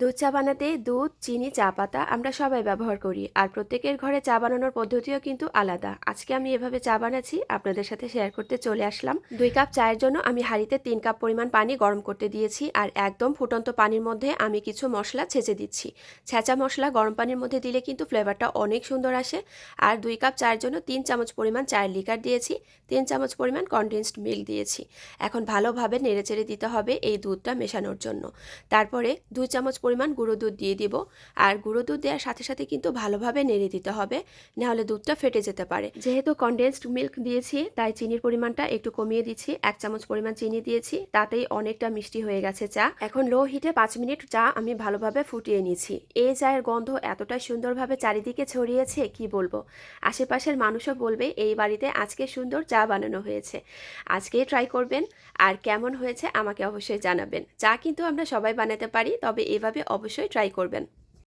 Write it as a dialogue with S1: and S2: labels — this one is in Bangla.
S1: দুধ চা বানাতে দুধ, চিনি, চা পাতা আমরা সবাই ব্যবহার করি। আর প্রত্যেকের ঘরে চা বানানোর পদ্ধতিও কিন্তু আলাদা। আজকে আমি এভাবে চা বানাচ্ছি, আপনাদের সাথে শেয়ার করতে চলে আসলাম। দুই কাপ চায়ের জন্য আমি হাঁড়িতে তিন কাপ পরিমাণ পানি গরম করতে দিয়েছি আর একদম ফুটন্ত পানির মধ্যে আমি কিছু মশলা ছেঁচে দিচ্ছি। ছেঁচা মশলা গরম পানির মধ্যে দিলে কিন্তু ফ্লেভারটা অনেক সুন্দর আসে। আর দুই কাপ চায়ের জন্য তিন চামচ পরিমাণ চায়ের লিকার দিয়েছি, তিন চামচ পরিমাণ কনডেন্সড মিল্ক দিয়েছি। এখন ভালোভাবে নেড়েচেড়ে দিতে হবে এই দুধটা মেশানোর জন্য। তারপরে দুই চামচ পরিমাণ গুঁড়ো দুধ দিয়ে দিব। আর গুঁড়ো দুধ দেওয়ার সাথে সাথে কিন্তু ভালোভাবে নেড়ে দিতে হবে, নাহলে দুধটা ফেটে যেতে পারে। যেহেতু কনডেন্সড মিল্ক দিয়েছি, তাই চিনির পরিমাণটা একটু কমিয়ে দিচ্ছি। এক চামচ পরিমাণ চিনি দিয়েছি, তাতেই অনেকটা মিষ্টি হয়ে গেছে চা। এখন লো হিটে পাঁচ মিনিট চা আমি ভালোভাবে ফুটিয়ে নিয়েছি এই চায়ের গন্ধ এতটা সুন্দরভাবে চারিদিকে ছড়িয়েছে, কি বলব? আশেপাশের মানুষও বলবে, এই বাড়িতে আজকে সুন্দর চা বানানো হয়েছে। আজকেই ট্রাই করবেন। আর কেমন হয়েছে আমাকে অবশ্যই জানাবেন। চা কিন্তু আমরা সবাই বানাতে পারি, তবে এভাবে অবশ্যই ট্রাই করবেন।